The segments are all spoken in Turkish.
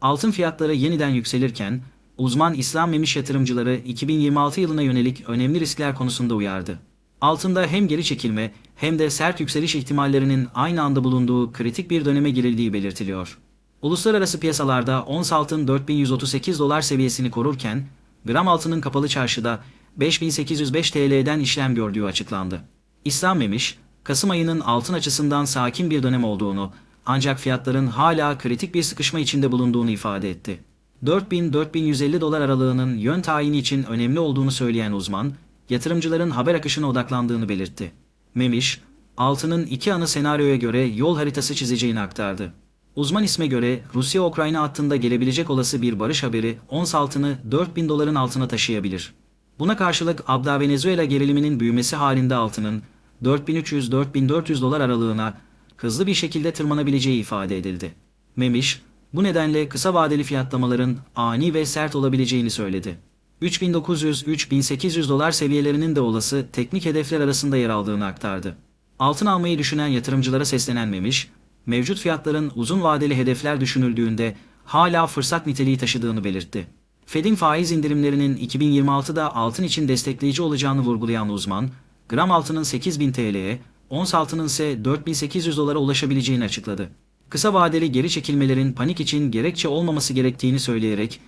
Altın fiyatları yeniden yükselirken, uzman İslam Memiş yatırımcıları 2026 yılına yönelik önemli riskler konusunda uyardı. Altında hem geri çekilme hem de sert yükseliş ihtimallerinin aynı anda bulunduğu kritik bir döneme girildiği belirtiliyor. Uluslararası piyasalarda ons altın 4138 dolar seviyesini korurken, gram altının kapalı çarşıda 5805 TL'den işlem gördüğü açıklandı. İslam Memiş, Kasım ayının altın açısından sakin bir dönem olduğunu, ancak fiyatların hala kritik bir sıkışma içinde bulunduğunu ifade etti. 4000-4150 dolar aralığının yön tayini için önemli olduğunu söyleyen uzman, yatırımcıların haber akışına odaklandığını belirtti. Memiş, altının iki ana senaryoya göre yol haritası çizeceğini aktardı. Uzman isme göre Rusya-Ukrayna hattında gelebilecek olası bir barış haberi ons altını 4000 doların altına taşıyabilir. Buna karşılık Abda-Venezuela geriliminin büyümesi halinde altının 4300-4400 dolar aralığına hızlı bir şekilde tırmanabileceği ifade edildi. Memiş, bu nedenle kısa vadeli fiyatlamaların ani ve sert olabileceğini söyledi. 3900-3800 dolar seviyelerinin de olası teknik hedefler arasında yer aldığını aktardı. Altın almayı düşünen yatırımcılara seslenen Memiş, mevcut fiyatların uzun vadeli hedefler düşünüldüğünde hala fırsat niteliği taşıdığını belirtti. Fed'in faiz indirimlerinin 2026'da altın için destekleyici olacağını vurgulayan uzman, gram altının 8000 TL'ye, ons altının ise 4800 dolara ulaşabileceğini açıkladı. Kısa vadeli geri çekilmelerin panik için gerekçe olmaması gerektiğini söyleyerek,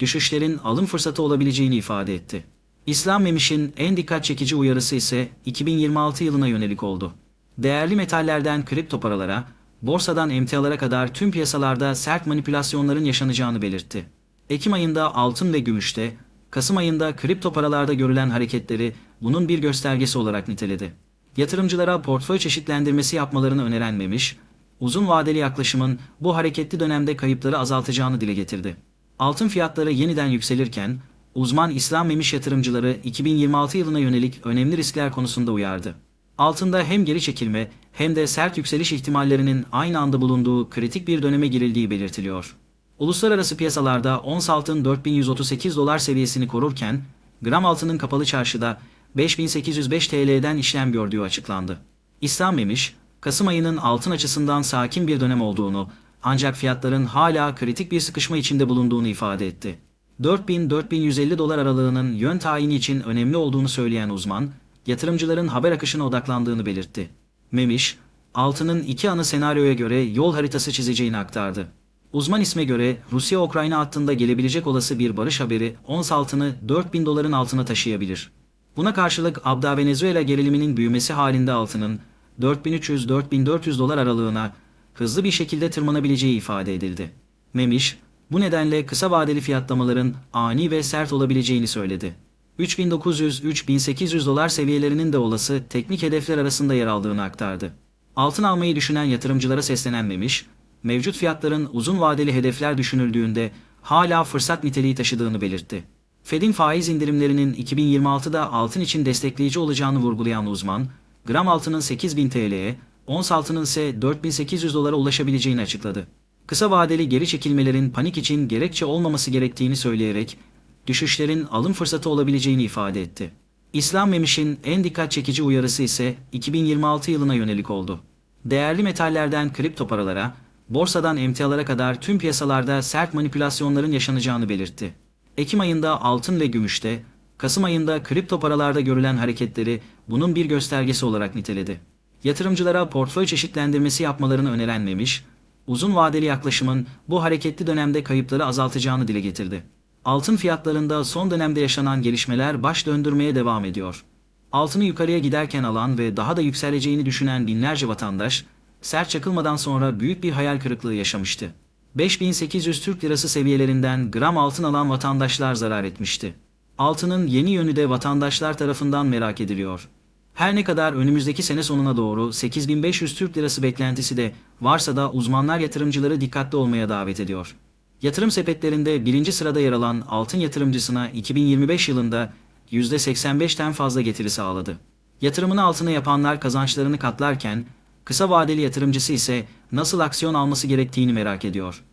düşüşlerin alım fırsatı olabileceğini ifade etti. İslam Memiş'in en dikkat çekici uyarısı ise 2026 yılına yönelik oldu. Değerli metallerden kripto paralara, borsadan emtialara kadar tüm piyasalarda sert manipülasyonların yaşanacağını belirtti. Ekim ayında altın ve gümüşte, Kasım ayında kripto paralarda görülen hareketleri bunun bir göstergesi olarak niteledi. Yatırımcılara portföy çeşitlendirmesi yapmalarını öneren Memiş, uzun vadeli yaklaşımın bu hareketli dönemde kayıpları azaltacağını dile getirdi. Altın fiyatları yeniden yükselirken, uzman İslam Memiş yatırımcıları 2026 yılına yönelik önemli riskler konusunda uyardı. Altında hem geri çekilme hem de sert yükseliş ihtimallerinin aynı anda bulunduğu kritik bir döneme girildiği belirtiliyor. Uluslararası piyasalarda ons altın 4138 dolar seviyesini korurken, gram altının kapalı çarşıda 5805 TL'den işlem gördüğü açıklandı. İslam Memiş, Kasım ayının altın açısından sakin bir dönem olduğunu, ancak fiyatların hala kritik bir sıkışma içinde bulunduğunu ifade etti. 4000-4150 dolar aralığının yön tayini için önemli olduğunu söyleyen uzman, yatırımcıların haber akışına odaklandığını belirtti. Memiş, altının iki ana senaryoya göre yol haritası çizeceğini aktardı. Uzman isme göre Rusya-Ukrayna hattında gelebilecek olası bir barış haberi ons altını 4000 doların altına taşıyabilir. Buna karşılık Abda-Venezuela geriliminin büyümesi halinde altının 4300-4400 dolar aralığına hızlı bir şekilde tırmanabileceği ifade edildi. Memiş, bu nedenle kısa vadeli fiyatlamaların ani ve sert olabileceğini söyledi. 3900-3800 dolar seviyelerinin de olası teknik hedefler arasında yer aldığını aktardı. Altın almayı düşünen yatırımcılara seslenen Memiş, mevcut fiyatların uzun vadeli hedefler düşünüldüğünde hala fırsat niteliği taşıdığını belirtti. Fed'in faiz indirimlerinin 2026'da altın için destekleyici olacağını vurgulayan uzman, gram altının 8000 TL'ye, ons altının ise 4800 dolara ulaşabileceğini açıkladı. Kısa vadeli geri çekilmelerin panik için gerekçe olmaması gerektiğini söyleyerek, düşüşlerin alım fırsatı olabileceğini ifade etti. İslam Memiş'in en dikkat çekici uyarısı ise 2026 yılına yönelik oldu. Değerli metallerden kripto paralara, borsadan emtialara kadar tüm piyasalarda sert manipülasyonların yaşanacağını belirtti. Ekim ayında altın ve gümüşte, Kasım ayında kripto paralarda görülen hareketleri bunun bir göstergesi olarak niteledi. Yatırımcılara portföy çeşitlendirmesi yapmalarını öneren Memiş, uzun vadeli yaklaşımın bu hareketli dönemde kayıpları azaltacağını dile getirdi. Altın fiyatlarında son dönemde yaşanan gelişmeler baş döndürmeye devam ediyor. Altını yukarıya giderken alan ve daha da yükseleceğini düşünen binlerce vatandaş, sert çakılmadan sonra büyük bir hayal kırıklığı yaşamıştı. 5800 Türk Lirası seviyelerinden gram altın alan vatandaşlar zarar etmişti. Altının yeni yönü de vatandaşlar tarafından merak ediliyor. Her ne kadar önümüzdeki sene sonuna doğru 8500 Türk Lirası beklentisi de varsa da uzmanlar yatırımcıları dikkatli olmaya davet ediyor. Yatırım sepetlerinde birinci sırada yer alan altın yatırımcısına 2025 yılında %85'ten fazla getiri sağladı. Yatırımını altına yapanlar kazançlarını katlarken, kısa vadeli yatırımcısı ise nasıl aksiyon alması gerektiğini merak ediyor.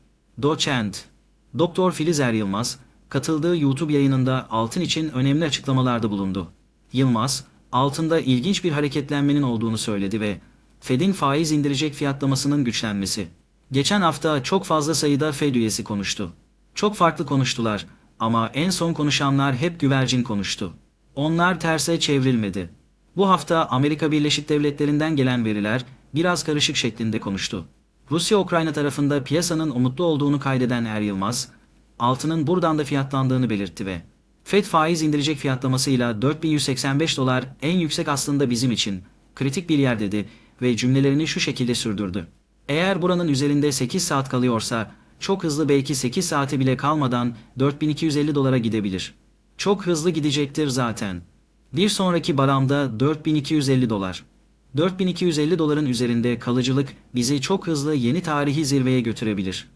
Doçent, Doktor Filizer Yılmaz, katıldığı YouTube yayınında altın için önemli açıklamalarda bulundu. Yılmaz, altında ilginç bir hareketlenmenin olduğunu söyledi ve Fed'in faiz indirecek fiyatlamasının güçlenmesi, Geçen hafta çok fazla sayıda Fed üyesi konuştu. Çok farklı konuştular ama en son konuşanlar hep güvercin konuştu. Onlar terse çevrilmedi. Bu hafta Amerika Birleşik Devletleri'nden gelen veriler biraz karışık şeklinde konuştu. Rusya-Ukrayna tarafında piyasanın umutlu olduğunu kaydeden Er Yılmaz, altının buradan da fiyatlandığını belirtti ve Fed faiz indirecek fiyatlamasıyla 4185 dolar en yüksek aslında bizim için kritik bir yer dedi ve cümlelerini şu şekilde sürdürdü. Eğer buranın üzerinde 8 saat kalıyorsa çok hızlı belki 8 saate bile kalmadan 4250 dolara gidebilir. Çok hızlı gidecektir zaten. Bir sonraki baramda 4250 dolar. 4250 doların üzerinde kalıcılık bizi çok hızlı yeni tarihi zirveye götürebilir.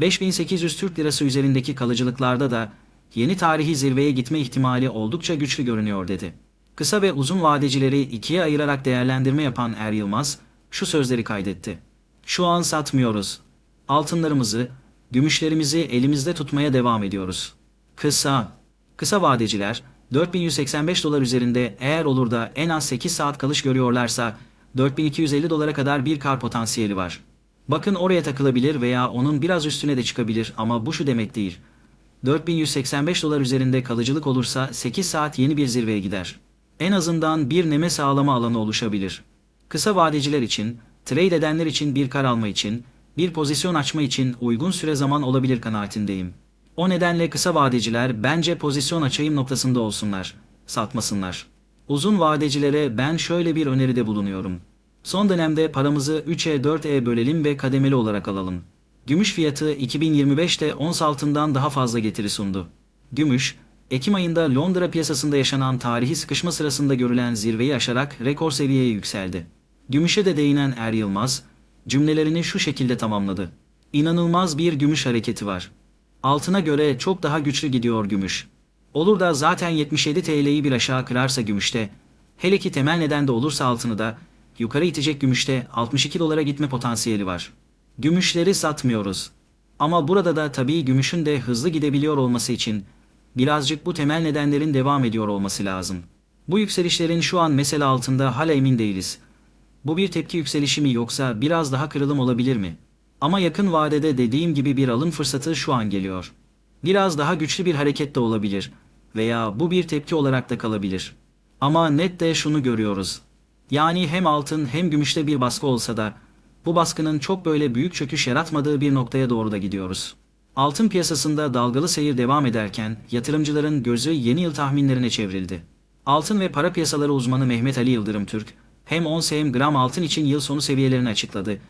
5800 Türk Lirası üzerindeki kalıcılıklarda da yeni tarihi zirveye gitme ihtimali oldukça güçlü görünüyor dedi. Kısa ve uzun vadecileri ikiye ayırarak değerlendirme yapan Er Yılmaz şu sözleri kaydetti. Şu an satmıyoruz. Altınlarımızı, gümüşlerimizi elimizde tutmaya devam ediyoruz. Kısa, kısa vadeciler 4185 dolar üzerinde eğer olur da en az 8 saat kalış görüyorlarsa 4250 dolara kadar bir kar potansiyeli var. Bakın oraya takılabilir veya onun biraz üstüne de çıkabilir ama bu şu demek değil. 4185 dolar üzerinde kalıcılık olursa 8 saat yeni bir zirveye gider. En azından bir neme sağlama alanı oluşabilir. Kısa vadeciler için, trade edenler için bir kar alma için, bir pozisyon açma için uygun süre zaman olabilir kanaatindeyim. O nedenle kısa vadeciler bence pozisyon açayım noktasında olsunlar, satmasınlar. Uzun vadecilere ben şöyle bir öneride bulunuyorum. Son dönemde paramızı 3'e 4'e bölelim ve kademeli olarak alalım. Gümüş fiyatı 2025'te ons altından daha fazla getiri sundu. Gümüş, Ekim ayında Londra piyasasında yaşanan tarihi sıkışma sırasında görülen zirveyi aşarak rekor seviyeye yükseldi. Gümüşe de değinen Er Yılmaz, cümlelerini şu şekilde tamamladı. İnanılmaz bir gümüş hareketi var. Altına göre çok daha güçlü gidiyor gümüş. Olur da zaten 77 TL'yi bir aşağı kırarsa gümüşte, hele ki temel neden de olursa altını da, yukarı itecek gümüşte 62 dolara gitme potansiyeli var. Gümüşleri satmıyoruz. Ama burada da tabii gümüşün de hızlı gidebiliyor olması için birazcık bu temel nedenlerin devam ediyor olması lazım. Bu yükselişlerin şu an mesele altında hala emin değiliz. Bu bir tepki yükselişi mi yoksa biraz daha kırılım olabilir mi? Ama yakın vadede dediğim gibi bir alım fırsatı şu an geliyor. Biraz daha güçlü bir hareket de olabilir veya bu bir tepki olarak da kalabilir. Ama net de şunu görüyoruz. Yani hem altın hem gümüşte bir baskı olsa da bu baskının çok böyle büyük çöküş yaratmadığı bir noktaya doğru da gidiyoruz. Altın piyasasında dalgalı seyir devam ederken yatırımcıların gözü yeni yıl tahminlerine çevrildi. Altın ve para piyasaları uzmanı Mehmet Ali Yıldırım Türk, hem ons hem gram altın için yıl sonu seviyelerini açıkladı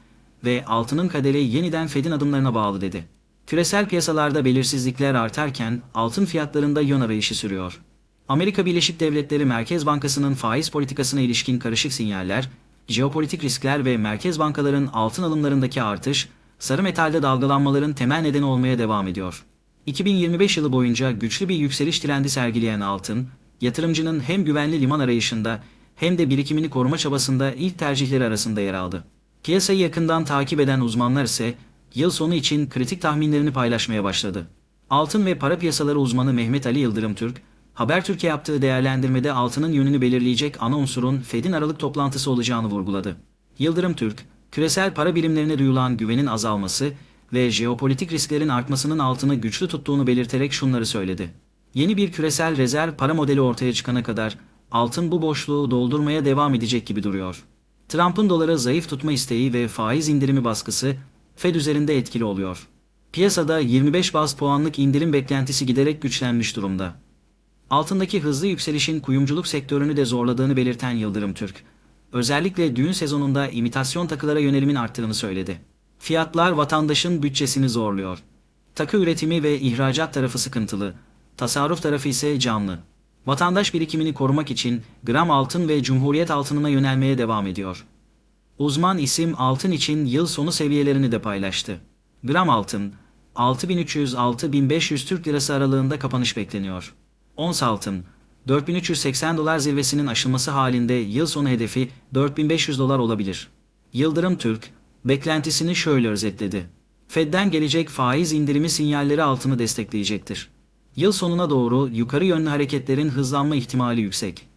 ve altının kaderi yeniden Fed'in adımlarına bağlı dedi. Küresel piyasalarda belirsizlikler artarken altın fiyatlarında yön arayışı sürüyor. Amerika Birleşik Devletleri Merkez Bankası'nın faiz politikasına ilişkin karışık sinyaller, jeopolitik riskler ve merkez bankaların altın alımlarındaki artış, sarı metalde dalgalanmaların temel nedeni olmaya devam ediyor. 2025 yılı boyunca güçlü bir yükseliş trendi sergileyen altın, yatırımcının hem güvenli liman arayışında hem de birikimini koruma çabasında ilk tercihleri arasında yer aldı. Piyasayı yakından takip eden uzmanlar ise yıl sonu için kritik tahminlerini paylaşmaya başladı. Altın ve para piyasaları uzmanı Mehmet Ali Yıldırım Türk, Habertürk'e yaptığı değerlendirmede altının yönünü belirleyecek ana unsurun Fed'in Aralık toplantısı olacağını vurguladı. Yıldırım Türk, küresel para birimlerine duyulan güvenin azalması ve jeopolitik risklerin artmasının altını güçlü tuttuğunu belirterek şunları söyledi. Yeni bir küresel rezerv para modeli ortaya çıkana kadar altın bu boşluğu doldurmaya devam edecek gibi duruyor. Trump'ın doları zayıf tutma isteği ve faiz indirimi baskısı Fed üzerinde etkili oluyor. Piyasada 25 baz puanlık indirim beklentisi giderek güçlenmiş durumda. Altındaki hızlı yükselişin kuyumculuk sektörünü de zorladığını belirten Yıldırım Türk, özellikle düğün sezonunda imitasyon takılara yönelimin arttığını söyledi. Fiyatlar vatandaşın bütçesini zorluyor. Takı üretimi ve ihracat tarafı sıkıntılı, tasarruf tarafı ise canlı. Vatandaş birikimini korumak için gram altın ve cumhuriyet altınına yönelmeye devam ediyor. Uzman isim altın için yıl sonu seviyelerini de paylaştı. Gram altın 6300-6500 Türk Lirası aralığında kapanış bekleniyor. Ons altın 4380 dolar zirvesinin aşılması halinde yıl sonu hedefi 4500 dolar olabilir. Yıldırım Türk beklentisini şöyle özetledi. Fed'den gelecek faiz indirimi sinyalleri altını destekleyecektir. Yıl sonuna doğru yukarı yönlü hareketlerin hızlanma ihtimali yüksek.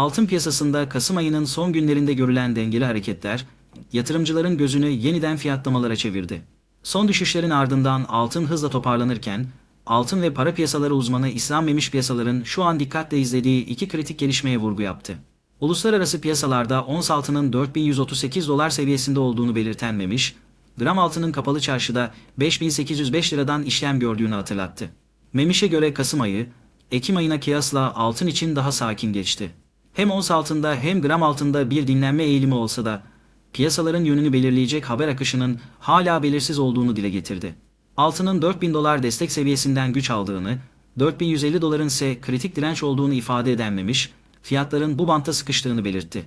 Altın piyasasında Kasım ayının son günlerinde görülen dengeli hareketler yatırımcıların gözünü yeniden fiyatlamalara çevirdi. Son düşüşlerin ardından altın hızla toparlanırken, altın ve para piyasaları uzmanı İslam Memiş piyasaların şu an dikkatle izlediği iki kritik gelişmeye vurgu yaptı. Uluslararası piyasalarda ons altının 4138 dolar seviyesinde olduğunu belirten Memiş, gram altının kapalı çarşıda 5805 liradan işlem gördüğünü hatırlattı. Memiş'e göre Kasım ayı, Ekim ayına kıyasla altın için daha sakin geçti. Hem ons altında hem gram altında bir dinlenme eğilimi olsa da piyasaların yönünü belirleyecek haber akışının hala belirsiz olduğunu dile getirdi. Altının 4000 dolar destek seviyesinden güç aldığını, 4150 doların ise kritik direnç olduğunu ifade eden Memiş, fiyatların bu bantta sıkıştığını belirtti.